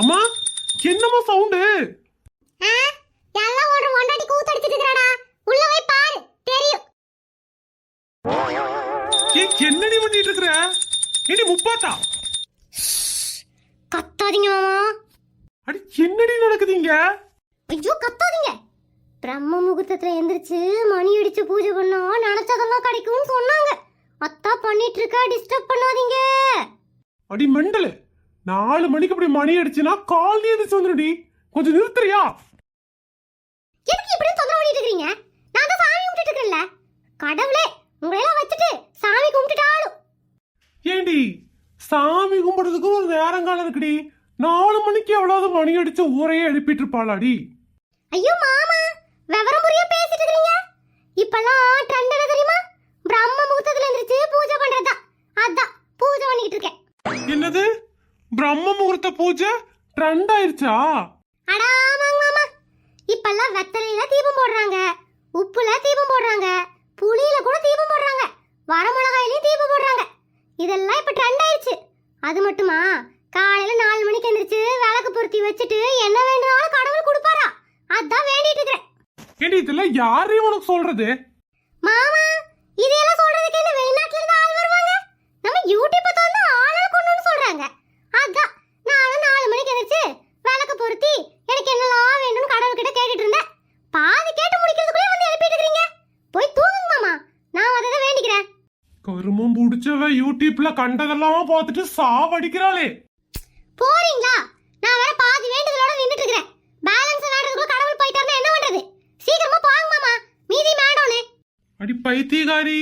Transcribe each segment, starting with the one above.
அம்மா என்னம்மா சவுண்டு எல்லாம் ஒரு மொண்டாட்டி கூத்தடிச்சிட்டு இருக்கறாடா உள்ள போய் பாரு தெரியும். ஏ என்னடி பண்ணிட்டு இருக்கிற ஏடி முப்பாத்தா கத்தாதீங்க மாமா. அடி என்னடி நடக்குதுங்க? ஐயோ கத்தாதீங்க. பிரம்ம முகூர்த்தத்துல எந்திரிச்சு மணி அடிச்சு பூஜை பண்ணா நினைச்சதெல்லாம் கிடைக்கும்னு சொன்னாங்க. அத்தா பண்ணிட்டு இருக்க டிஸ்டர்ப் பண்ணாதீங்க. அடி மெண்டலு நாலு மணிக்கு அப்படி மணி அடிச்சுனா கால் எதிர்த்து வந்துடுடி கொஞ்சம் நிறுத்துறியா? எதுக்கு இப்படி தொந்தரவு பண்ணிட்டு இருக்கீங்க நான் தான் சாமி கும்பிட்டுட்டு இருக்கேன்ல. கடவுளே உங்களையெல்லாம் வச்சுட்டு சாமி கும்பிட்டுட்டாலும். ஏண்டி சாமி கும்பிடுறதுக்கு ஒரு நேரங்காலம் இருக்குடி. நாலு மணிக்கு எவ்வளவு மணி அடிச்சு ஊரையே எழுப்பிட்டு இருப்பாளாடி ஐயோ மாமா விவரம் புரிய பேசிட்டு இருக்கீங்க இப்பெல்லாம் ட்ரெண்ட் பிரம்ம முகூர்த்தத்துல எந்திரிச்சு பூஜை பண்றதா அதான் பூஜை பண்ணிட்டு இருக்கேன். என்னது? பிரம்ம முகூர்த்த பூஜை? ட்ரெண்ட் ஆயிருச்சா? அடா ஆமாங்க மாமா. இப்பெல்லாம் வெத்தலையில தீபம் போடுறாங்க. உப்புல தீபம் போடுறாங்க. புளியில கூட தீபம் போடுறாங்க. வரமிளகாயிலையும் தீபம் போடுறாங்க. இதெல்லாம் இப்ப ட்ரெண்ட் ஆயிடுச்சு அது மட்டுமா? காலையில நாலு மணிக்கு எந்திரிச்சு விளக்கு பொருத்தி வச்சுட்டு என்ன வேண்டுனாலும் கடவுள் கொடுப்பாரா? அதான் வேண்டிட்டு இருக்கிறேன் ஏண்டி இதெல்லாம் யாரையும் உனக்கு சொல்றது? மாமா இதெல்லாம் சொல்றதுக்கு என்ன வெளிநாட்டுல இருந்து ஆள் வருவாங்க. நம்ம யூடியூப் திறந்து ஆளை கொண்டு சொல்றாங்க. அதான் நானும் நாலு மணிக்கு எந்திரிச்சு விளக்கு பொருத்தி எனக்கு என்னெல்லாம் வேணும்னு கடவுள் கிட்ட கேட்டுட்டு இருந்தேன். பாதி கேட்டு முடிக்கிறதுக்குள்ளே வந்து எழுப்பிட்டு இருக்கீங்க போய் தூங்குங்க மாமா. நான் அதை வேண்டிக்கிறேன். கருமம் பிடிச்சவ யூடியூப்ல கண்டதெல்லாம் பார்த்துட்டு சாவடிக்கிறாளே போறீங்களா நான் வேற பாதி வேண்டுதலோட நின்னுட்டு இருக்கிறேன் பேலன்ஸ் விளையாடுறதுக்குள்ள கடவுள் போயிட்டாருன்னா என்ன பண்றது சீக்கிரமா போங்க மாமா மீதி மேடோனே அடி பைத்தியகாரி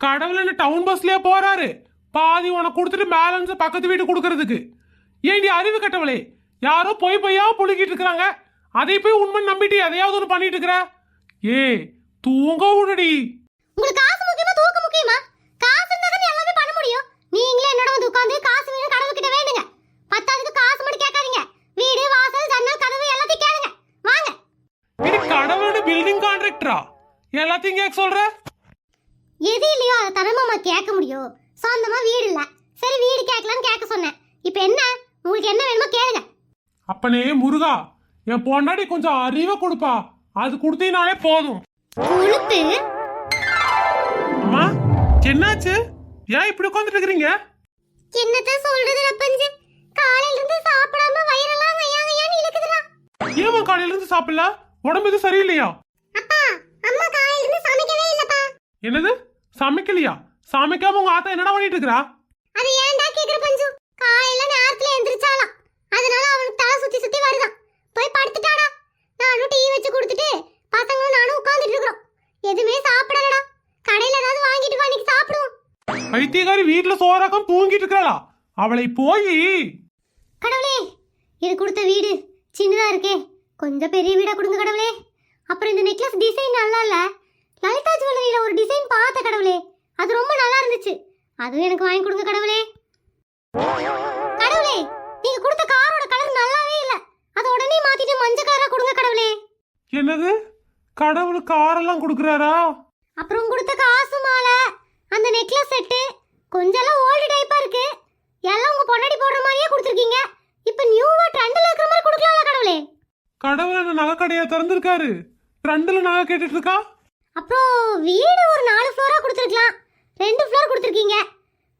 கடவுள் என்ன டவுன் பஸ்லயே போறாரு? பாதி உனக்கு கொடுத்துட்டு பேலன்ஸ் பக்கத்து வீட்டு கொடுக்கறதுக்கு. ஏண்டி அறிவு கட்டவளே? யாரோ பொய் பொய்யா புழுகிட்டு இருக்கிறாங்க. அதை போய் உண்மை நம்பிட்டு எதையாவது ஒன்று பண்ணிட்டு இருக்கிற? ஏ தூங்க விடுடி. உங்களுக்கு காசு முக்கியமா தூக்க முக்கியமா? காசு இருந்தா தானே எல்லாமே பண்ண முடியும். நீங்களே என்னோட வந்து உட்கார்ந்து காசு வேணும் கடவுள் கிட்ட வேணுங்க பத்தாவதுக்கு காசு மட்டும் கேட்காதீங்க. வீடு வாசல் ஜன்னல் கதவு எல்லாத்தையும் கேளுங்க. வாங்க. இது கடவுளோட பில்டிங் கான்ட்ராக்டரா எல்லாத்தையும் கேட்க சொல்ற? தரமாமா கேட்க முடியும். சொந்தமா வீடு இல்ல. சரி வீடு கேட்கலான்னு கேட்க சொன்னேன். இப்போ என்ன? உங்களுக்கு என்ன வேணுமோ கேளுங்க. அப்பனே முருகா என் பொண்டாடி கொஞ்சம் அறிவை கொடுப்பா. அது கொடுத்தீங்கனாலே போதும். கொழுப்பு அம்மா என்னாச்சு? ஏன் இப்படி உட்காந்துட்டு இருக்கிறீங்க என்னத்த சொல்றது ரப்பஞ்சு? காலையில இருந்து சாப்பிடாம வயிறெல்லாம் கையா கையான்னு இழுக்குதுடா. ஏமா காலையில இருந்து சாப்பிடல? உடம்பு எதுவும் சரியில்லையா? அப்பா அம்மா காலையில இருந்து சமைக்கவே இல்லப்பா. என்னது? சமைக்கலையா? சமைக்காம உங்க ஆத்தா என்னடா பண்ணிட்டு இருக்கிறா அது ஏன்டா கேக்குற பஞ்சு? காலையில நேரத்துல எந்திரிச்சாலாம். அதனால அவனுக்கு தலை சுத்தி சுத்தி வருதான். போய் படுத்துட்டாடா. நானும் டீ வச்சு கொடுத்துட்டு பசங்களும் நானும் உட்கார்ந்துட்டு இருக்கிறோம் எதுவுமே சாப்பிடலடா. கடையில ஏதாவது வாங்கிட்டு வா இன்னைக்கு சாப்பிடுவோம். பைத்தியக்காரி வீட்டுல சோறாக்கம் தூங்கிட்டு இருக்கிறாளா? அவளை போய். கடவுளே இது கொடுத்த வீடு சின்னதா இருக்கே. கொஞ்சம் பெரிய வீடா கொடுங்க கடவுளே. அப்புறம் இந்த நெக்லஸ் டிசைன் நல்லா இல்ல லலிதா ஜுவல்லரியில ஒரு டிசைன் பார்த்த கடவுளே. அது ரொம்ப நல்லா இருந்துச்சு. அதுவும் எனக்கு வாங்கி கொடுங்க கடவுளே. கடவுளே நீங்க கொடுத்த காரோட கலர் நல்லாவே இல்ல. அதை உடனே மாத்திட்டு மஞ்சள் காரா கொடுங்க கடவுளே. என்னது? கடவுள் காரெல்லாம் கொடுக்குறாரா? அப்புறம் கொடுத்த காசு மாலை அந்த நெக்லஸ் செட்டு கொஞ்சம் ஓல்டு டைப்பா இருக்கு. எல்லாம் உங்க பொண்டாடி போடுற மாதிரியே கொடுத்துருக்கீங்க. இப்போ நியூவா ட்ரெண்ட்ல இருக்கிற மாதிரி கொடுக்கலாம்ல கடவுளே. கடவுள் என்ன நகை கடையா திறந்திருக்காரு. ட்ரெண்டில் நகை கேட்டுட்டு இருக்கா? அப்புறம் வீடு ஒரு நாலு ஃப்ளோரா கொடுத்துருக்கலாம். ரெண்டு ஃப்ளோர் கொடுத்துருக்கீங்க.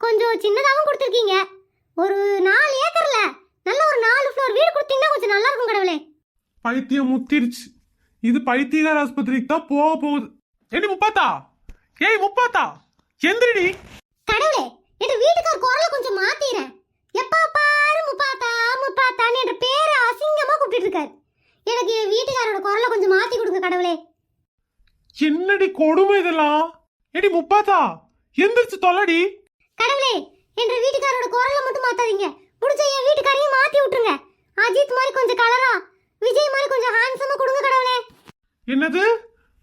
கொஞ்சம் சின்னதாகவும் கொடுத்துருக்கீங்க. ஒரு நாலு ஏக்கர்ல நல்ல ஒரு நாலு ஃப்ளோர் வீடு கொடுத்தீங்கன்னா கொஞ்சம் நல்லா இருக்கும் கடவுளே. பைத்தியம் முத்திருச்சு. இது பைத்தியகார ஆஸ்பத்திரிக்கு தான் போக போகுது. ஏடி முப்பாத்தா? ஏய் முப்பாத்தா? எந்திரிடி. கடவுளே என் வீட்டுக்கார் குரலை கொஞ்சம் மாத்திரேன். எப்ப பாரு முப்பாத்தா முப்பாத்தான்னு என்ற பேரை அசிங்கமா கூப்பிட்டு இருக்காரு எனக்கு என் வீட்டுக்காரோட குரலை கொஞ்சம் மாத்தி கொடுங்க கடவுளே. என்னடி கொடுமை இதெல்லாம்? ஏடி முப்பாத்தா? எந்திரிச்சு தொலைடி. கடவுளே என்ற வீட்டுக்காரோட குரலை மட்டும் மாத்தாதீங்க. முடிஞ்ச என் வீட்டுக்காரையும் மாத்தி விட்டுருங்க. அஜித் மாதிரி கொஞ்சம் கலரா விஜய் மாதிரி கொஞ்சம் ஹேண்ட்ஸமா கொடுங்க கடவுளே. என்னது?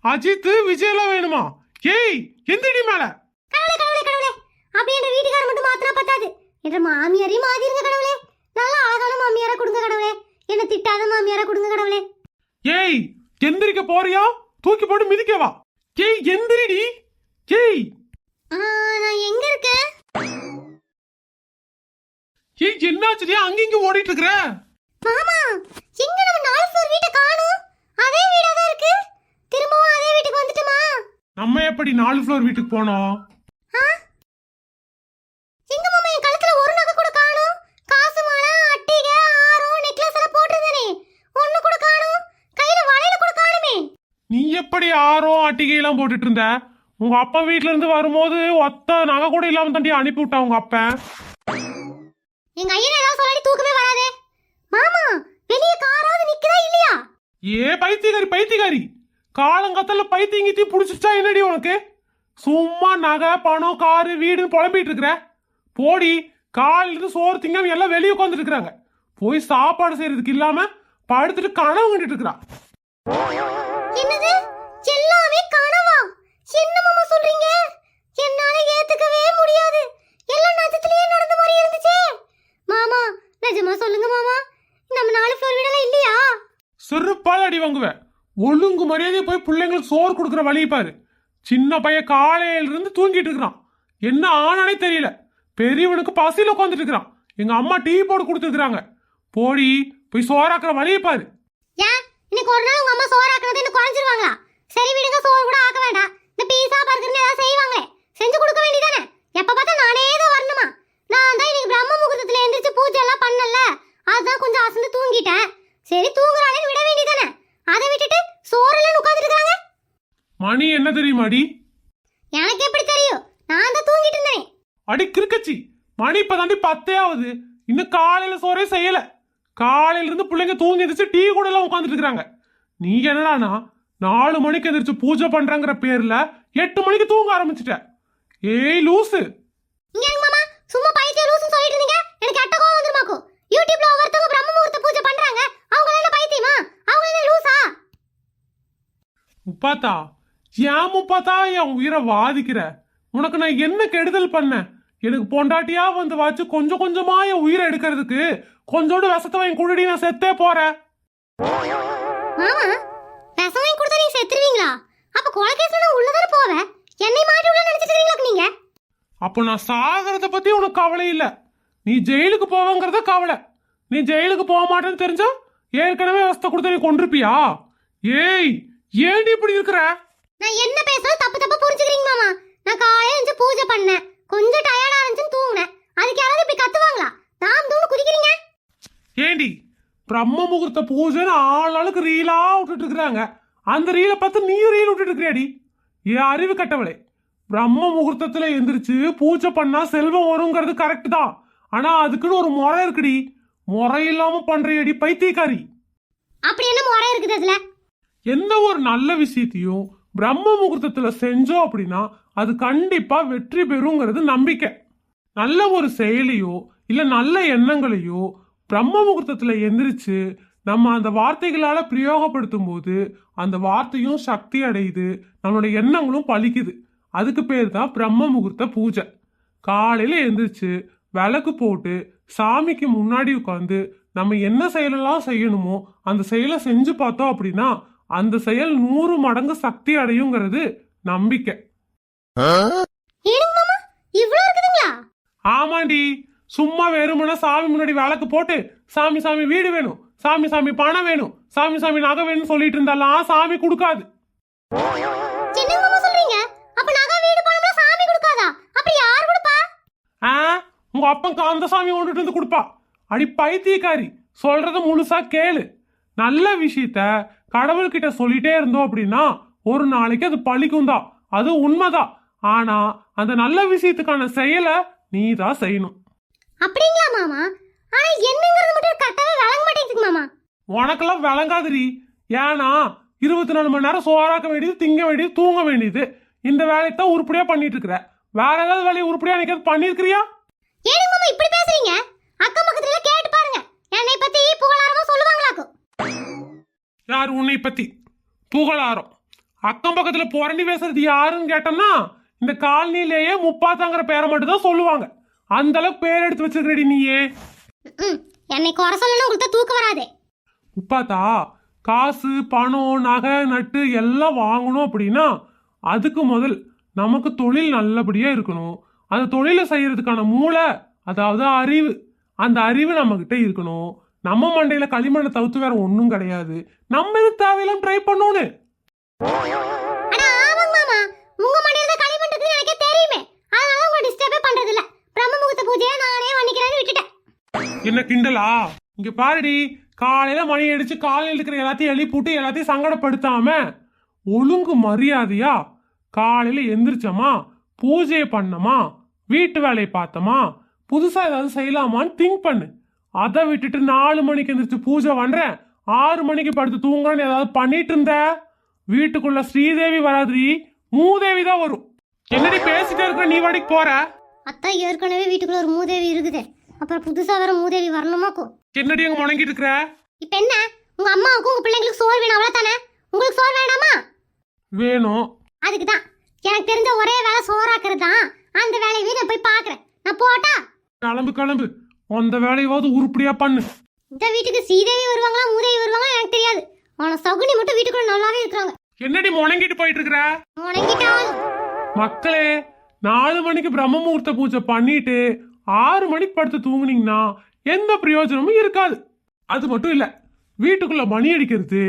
அஜித் விஜயெல்லாம் வேணுமா? ஏய் எந்திரிடி மேல. கடவுளே கடவுளே கடவுளே. அப்படி என்ற வீட்டுக்கார மட்டும் மாத்தினா பத்தாது. என்ற மாமியாரையும் மாத்திருங்க கடவுளே. நல்லா அழகான மாமியாரா கொடுங்க கடவுளே. என்ன திட்டாத மாமியாரா கொடுங்க கடவுளே. ஏய் எந்திரிக்க போறியா? தூக்கி போட்டு மிதிக்கவா? ஏய் எந்திரிடி. ஏய் நான் எங்க இருக்கேன் ஏய் என்னாச்சுடியா அங்கிங்க ஓடிட்டு இருக்கிற மாமா எங்க நம்ம நாலு ஃப்ளோர் வீட்டை காணோம்? அதே வீடா தான் இருக்கு. திரும்பவும் அதே வீட்டுக்கு வந்துட்டுமா? நம்ம எப்படி நாலு ஃப்ளோர் வீட்டுக்கு போனோம்? எங்க மாமா என் கழுத்துல ஒரு நகை கூட காணோம். காசு மாலை அட்டிகை ஆரம் நெக்லஸ் எல்லாம் போட்டிருந்தனே. ஒண்ணு கூட காணோம். கையில வளையல கூட காணுமே. நீ எப்படி ஆரோ அட்டிகையெல்லாம் போட்டுட்டு இருந்த? உங்க அப்பா வீட்ல இருந்து வரும்போது ஒத்த நகை கூட இல்லாம தண்டி அனுப்பி விட்டான் உங்க அப்பன் எங்க ஐயன் ஏதாவது சொல்லி தூக்கமே வராதே. மாமா வெளிய காராவது நிக்குதா இல்லையா? ஏ பைத்தியக்காரி பைத்தியக்காரி. காலங்கத்துல பைத்தியங்கித்தி புடிச்சிச்சா என்னடி உனக்கு? சும்மா நகை பணம் காரு வீடுன்னு புலம்பிட்டு இருக்கிற? போடி காலில இருந்து சோறு திங்காம எல்லாம் வெளியே உட்காந்துட்டு இருக்கிறாங்க. போய் சாப்பாடு செய்யறதுக்கு இல்லாம படுத்துட்டு கனவு கண்டுட்டு இருக்கிறா. என்னது எல்லாமே கனவா என்ன மாமா சொல்றீங்க என்னால ஏத்துக்கவே முடியாது எல்லாம் நட்சத்திரத்திலேயே நடந்த மாதிரி இருந்துச்சே மாமா நிஜமா சொல்லுங்க மாமா நம்ம நாலு ஃப்ளோர் வீடெல்லாம் இல்லையா செருப்பால் அடி வாங்குவேன். ஒழுங்கு மரியாதையை போய் பிள்ளைங்களுக்கு சோறு கொடுக்குற வழியை பாரு. சின்ன பையன் காலையில இருந்து தூங்கிட்டு இருக்கிறான். என்ன ஆனானே தெரியல. பெரியவனுக்கு பசியில் உட்காந்துட்டு இருக்கிறான். எங்க அம்மா டீ போட்டு கொடுத்துருக்குறாங்க. போடி போய் சோறாக்குற வழியை பாரு. ஏன் இன்னைக்கு ஒரு நாள் உங்க அம்மா சோறு ஆக்குறது இன்னும் குறைஞ்சிருவாங்களா? சரி விடுங்க சோறு கூட ஆக்க வேண்டாம். இந்த பீஸா பர்கர்னு ஏதாவது செய்வாங்களே. செஞ்சு கொடுக்க வேண்டியதானே எப்ப பார்த்தா நானே தான் வரணுமா? நான் தான் இன்னைக்கு பிரம்ம முகூர்த்தத்துல எந்திரிச்சு பூஜை எல்லாம் பண்ணல. அதான் கொஞ்சம் அசந்து தூங்கிட்டேன். சரி தூங்குற விட வேண்டியதானே அதை விட்டுட்டு சோறு எல்லாம் உட்காந்துட்டு இருக்காங்க மணி என்ன தெரியுமாடி? எனக்கு எப்படி தெரியும்? நான் தான் தூங்கிட்டு இருந்தேன். அடி கிறுக்கச்சி. மணி இப்ப தாண்டி பத்தே ஆகுது. இன்னும் காலையில சோறே செய்யல. காலையில இருந்து பிள்ளைங்க தூங்கி எந்திரிச்சு டீ கூட எல்லாம் உட்காந்துட்டு இருக்காங்க. நீ என்னடானா நாலு மணிக்கு எந்திரிச்சு பூஜை பண்றங்கிற பேர்ல எட்டு மணிக்கு தூங்க ஆரம்பிச்சிட்ட. ஏய் லூசு. இங்க மாமா. சும்மா பைத்தியம் லூசுன்னு சொல்லிட்டு இருந்தீங்க. எனக்கு அட்ட கோவம் வந்துருமாக்கும் யூடியூப்ல ஒவ்வொருத்தவங்க பிரம்ம முகூர்த்த பூஜை பண்றாங்க. அவங்க என்ன பைத்தியமா? அவங்க என்ன லூசா? முப்பாத்தா ஏன் முப்பாத்தா என் உயிரை வாதிக்கிற. உனக்கு நான் என்ன கெடுதல் பண்ணேன்? எனக்கு பொண்டாட்டியா வந்து வச்சு கொஞ்சம் கொஞ்சமா என் உயிரை எடுக்கிறதுக்கு கொஞ்சோண்டு விஷத்தை வாங்கி குடிடி நான் செத்தே போறேன். விஷம் வாங்கி கொடுத்தா நீங்க செத்துருவீங்களா? அப்ப கொலைகேஸ்ல நான் உள்ளதான போவேன்? என்னை மாட்டி உள்ள நினைச்சிட்டு நீங்க? அப்போ நான் சாகிறத பத்தி உனக்கு கவலை இல்ல. நீ ஜெயிலுக்கு போவங்கிறத கவலை. நீ ஜெயிலுக்கு போக மாட்டேன்னு தெரிஞ்சா ஏற்கனவே வசத்தை கொடுத்து நீ கொண்டிருப்பியா ஏய் ஏன்டி இப்படி இருக்கிற? நான் என்ன பேசுறது தப்பு தப்பா புரிஞ்சுக்கிறீங்க மாமா. நான் காலையில எழுந்து பூஜை பண்ணேன். கொஞ்சம் டயர்டா இருந்துச்சுன்னு தூங்கினேன். அதுக்கு யாராவது இப்படி கத்துவாங்களா? தாம் தூணு குதிக்கிறீங்க? ஏண்டி பிரம்ம முகூர்த்த பூஜைன்னு ஆளாளுக்கு ரீலா விட்டுட்டு இருக்கிறாங்க. அந்த ரீலை பார்த்து நீயும் ரீல் விட்டுட்டு இருக்கிறியாடி ஏ அறிவு கட்டவளே. பிரம்ம முகூர்த்தத்துல எந்திரிச்சு பூஜை பண்ணா செல்வம் வருங்கிறது கரெக்ட் தான். ஆனா அதுக்குன்னு ஒரு முறை இருக்குடி. முறை இல்லாம பண்றியடி பைத்தியக்காரி. அப்படி என்ன முறை இருக்குது அதுல? எந்த ஒரு நல்ல விஷயத்தையும் பிரம்ம முகூர்த்தத்தில் செஞ்சோம் அப்படின்னா அது கண்டிப்பாக வெற்றி பெறுங்கிறது நம்பிக்கை. நல்ல ஒரு செயலையோ இல்லை நல்ல எண்ணங்களையோ பிரம்ம முகூர்த்தத்தில் எந்திரிச்சு நம்ம அந்த வார்த்தைகளால் பிரயோகப்படுத்தும் போது அந்த வார்த்தையும் சக்தி அடையுது நம்மளோட எண்ணங்களும் பழிக்குது அதுக்கு பேர் தான் பிரம்ம முகூர்த்த பூஜை. காலையில் எந்திரிச்சு விளக்கு போட்டு சாமிக்கு முன்னாடி உட்காந்து நம்ம என்ன செயலெல்லாம் செய்யணுமோ அந்த செயலை செஞ்சு பார்த்தோம் அப்படின்னா அந்த செயல் நூறு மடங்கு சக்தி அடையுங்கிறது நம்பிக்கை. ஆமாண்டி. சும்மா வெறுமனே சாமி முன்னாடி விளக்கு போட்டு சாமி சாமி வீடு வேணும் சாமி சாமி பணம் வேணும் சாமி சாமி நகை வேணும்னு சொல்லிட்டு இருந்தாலாம் சாமி கொடுக்காது. சொல்றீங்க? அப்ப உங்க அப்பன் அந்த சாமி கொண்டுட்டு வந்து கொடுப்பா. அடி பைத்தியக்காரி. சொல்றத முழுசா கேளு. நல்ல விஷயத்த கடவுள்கிட்ட சொல்லிட்டே இருந்தோம் அப்படின்னா ஒரு நாளைக்கு அது பழிக்கும் தான் அது உண்மைதான் ஆனா அந்த நல்ல விஷயத்துக்கான செயலை நீ தான் செய்யணும். அப்படிங்களா மாமா? ஆனா என்னங்கிறது மட்டும் கரெக்டாவே விளங்க மாட்டேங்குது மாமா. உனக்கெல்லாம் விளங்காதுடி. ஏன்னா இருபத்தி நாலு மணி நேரம் சோறாக்க வேண்டியது திங்க வேண்டியது தூங்க வேண்டியது. இந்த வேலையை தான் உருப்படியா பண்ணிட்டு இருக்கிற. வேற ஏதாவது வேலையை உருப்படியா எனக்கு பண்ணிருக்கிறியா ஏனுங்க மாமா இப்படி பேசுறீங்க அக்கம் பக்கத்துல எல்லாம் கேட்டு பாருங்க என்னை பத்தி புகழாரமா சொல்லுவாங்களாக்கும் உன்னை பத்தி புகழாரம். அக்கம் பக்கத்துல புரண்டி பேசுறது யாருன்னு கேட்டோம்னா இந்த காலனிலேயே முப்பாத்தாங்கிற பேரை மட்டும் தான் சொல்லுவாங்க. அந்த அளவுக்கு பேர் எடுத்து வச்சிருக்கடி நீயே. என்னை குறை சொல்லணும் உங்களுக்கு தான் தூக்கம் வராதே. முப்பாத்தா காசு பணம் நகை நட்டு எல்லாம் வாங்கணும் அப்படின்னா அதுக்கு முதல் நமக்கு தொழில் நல்லபடியா இருக்கணும். அந்த தொழிலை செய்யறதுக்கான மூளை அதாவது அறிவு. அந்த அறிவு நம்ம கிட்ட இருக்கணும். நம்ம மண்டையில களிமண்ணை தவிர்த்து வேற ஒன்றும் கிடையாது. நம்ம இது தேவையெல்லாம் ட்ரை பண்ணோன்னு? என்ன கிண்டலா? இங்க பாருடி காலையில மணி அடிச்சு காலையில் இருக்கிற எல்லாத்தையும் எழுப்பிட்டு எல்லாத்தையும் சங்கடப்படுத்தாம ஒழுங்கு மரியாதையா காலையில எந்திரிச்சோமா பூஜையை பண்ணோமா வீட்டு வேலையை பார்த்தோமா புதுசா ஏதாவது செய்யலாமான்னு திங்க் பண்ணு. அதை விட்டுட்டு நாலு மணிக்கு எந்திரிச்சு பூஜை பண்றேன் ஆறு மணிக்கு படுத்து தூங்குறேன்னு ஏதாவது பண்ணிட்டு இருந்த? வீட்டுக்குள்ள ஸ்ரீதேவி வராதுடி மூதேவி தான் வரும். என்னடி பேசிட்டே இருக்க? நீ வாடிக்கு போற? அத்தா ஏற்கனவே வீட்டுக்குள்ள ஒரு மூதேவி இருக்குது. அப்புறம் புதுசா வேற மூதேவி வரணுமாக்கும் என்னடி அங்க முணங்கிட்டு இருக்கிற இப்ப என்ன? உங்க அம்மாவுக்கும் உங்க பிள்ளைங்களுக்கு சோறு வேணும் அவ்வளவுதானே? உங்களுக்கு சோறு வேணாமா? வேணும். அதுக்கு தான் எனக்கு தெரிஞ்ச ஒரே வேலை சோறாக்குறது தான் அந்த வேலையவே நான் போய் பார்க்கறேன். நான் போட்டா? கிளம்பு கிளம்பு. அந்த வேலையாவது உருப்படியா பண்ணு. இந்த வீட்டுக்கு ஸ்ரீதேவி வருவாங்களா மூதேவி வருவாங்களா எனக்கு தெரியாது. ஆனா சகுனி மட்டும் வீட்டுக்குள்ள நல்லாவே இருக்கிறாங்க. என்னடி முணங்கிட்டு போயிட்டு இருக்கிற உனக்கிட்டாவது மக்களே நாலு மணிக்கு பிரம்ம முகூர்த்த பூஜை பண்ணிட்டு ஆறு மணிக்கு படுத்து தூங்குனீங்கன்னா எந்த பிரயோஜனமும் இருக்காது. அது மட்டும் இல்ல வீட்டுக்குள்ள மணி அடிக்கிறது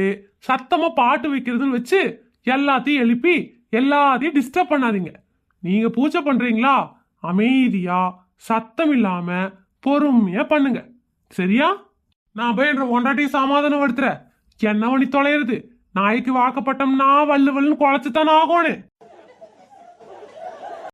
சத்தமா பாட்டு வைக்கிறதுன்னு வச்சு எல்லாத்தையும் எழுப்பி எல்லாத்தையும் டிஸ்டர்ப் பண்ணாதீங்க. நீங்க பூஜை பண்றீங்களா? அமைதியா சத்தம் இல்லாம பொறுமையா பண்ணுங்க. சரியா? நான் போய் என்ற ஒன்றாட்டி சமாதானம் படுத்துறேன் என்ன பண்ணி தொலைறது நாய்க்கு வாக்கப்பட்டோம்னா வல்லு வல்லுன்னு குழைச்சு ஆகணும்